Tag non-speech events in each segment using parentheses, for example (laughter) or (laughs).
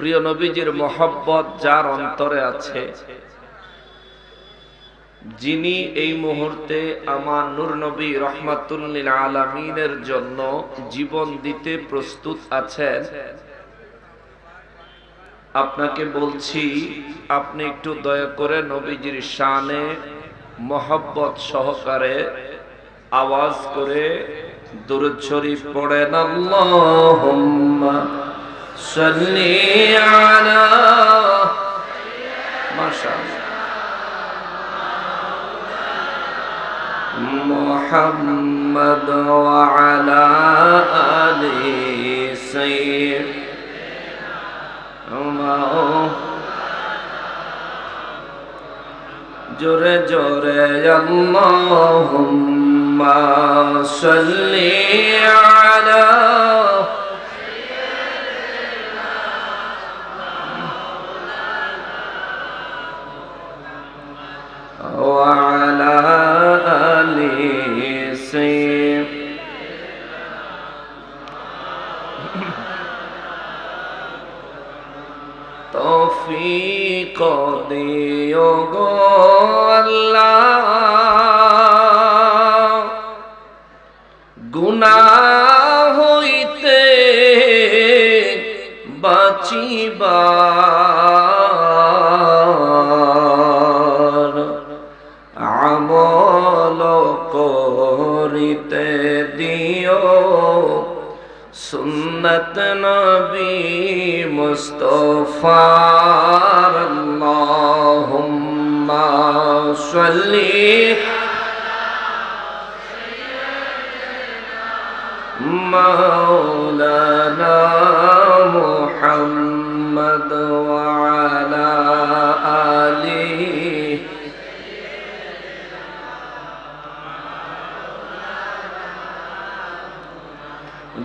প্রিয় নবীজির মহব্বত যার অন্তরে আছে। যিনি এই মুহূর্তে আমার নূর নবী রহমাতুল্লিল আলমিনের জন্য জীবন দিতে প্রস্তুত আছেন। আপনাকে বলছি, আপনি একটু দয়া করে নবীজির শানে মহব্বত সহকারে আওয়াজ করে দুরুদ শরীফ পড়েন আল্লাহুম্মা সাল্লি আলা মাশাআল্লাহ محمد وعلى آل سيدنا জোরে জোরে আল্লাহুম্মা সাল্লি আলা (laughs) তৌফিক দিও গো আল্লাহ। গুনাহ হইতে বাঁচিবার আমল করিতে দিও। সুন্নত নবী মুস্তফার আল্লাহুম্মা সাল্লি মাওলানা মুহাম্মদ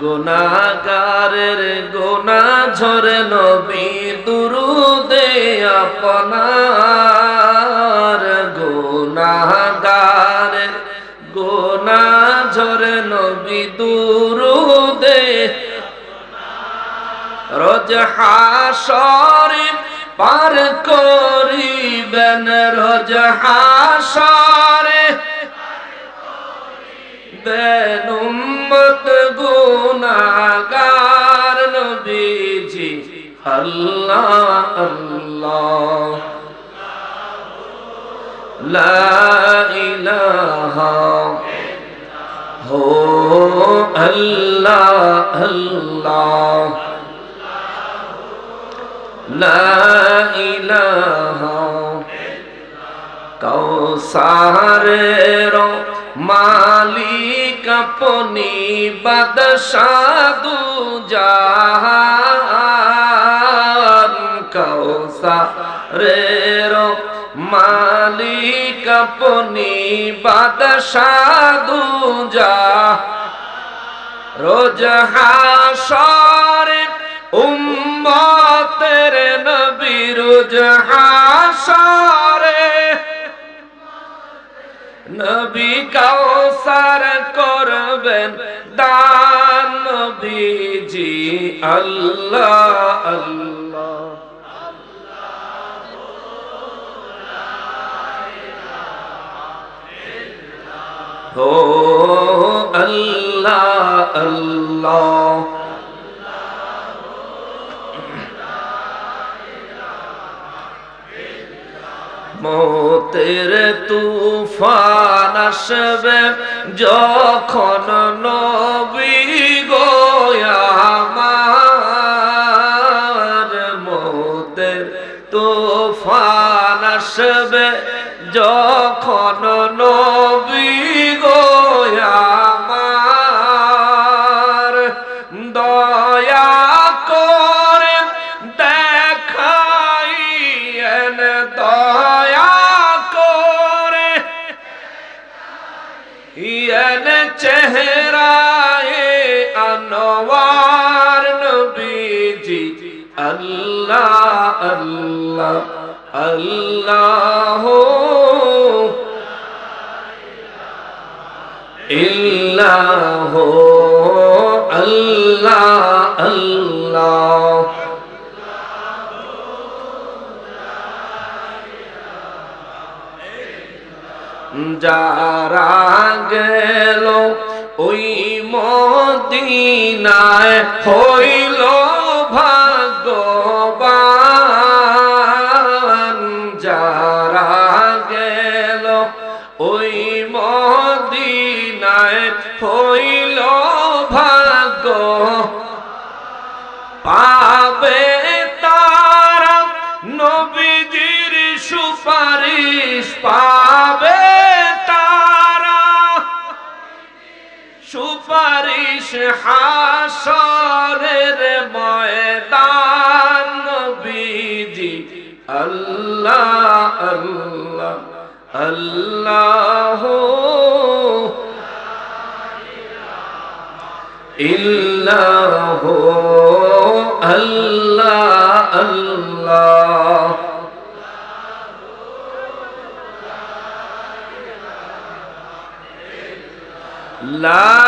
গুনাগারের গুনা ঝরে নবী দুরুদে আপনার। গুনাগারের গুনা ঝরে নবী দুরুদে রোজ হাসরে পার করিবেন, রোজ হাসরে বেনুম্মত আল্লাহ আল্লাহ। লা ইলাহা হো আল্লাহ। আল্লাহ লা ইলাহা কৌসারের মালিক আপনি বাদশাদু কৌসারের মালিক আপনি বাদশাদু জাহান রোজ হাসরে উম্মতের নবী, রোজ হাসরে নবী কাউসার করবেন দান নবীজি, আল্লাহ আল্লাহ। হো আল্লাহ আল্লাহ। মতের তুফান আসবে যখন নবী গোয়ামার মতের তুফান আসবে যখন ইয়েন চেহারায় আনোয়ার নবীজি আল্লাহ আল্লাহ আল্লাহ ইল্লাহ আল্লাহ। যারা গেল ওই মদিনায় হইল ভাগ্যবান। যারা গেল ওই মদিনায় হইল ভাগ্য। পাবে তারা নবীজির সুপারিশ পাবে হাসরের ময়দান নবীজি আল্লাহ আল্লাহ আল্লাহ ইল্লাহ আল্লাহ আল্লাহ। লা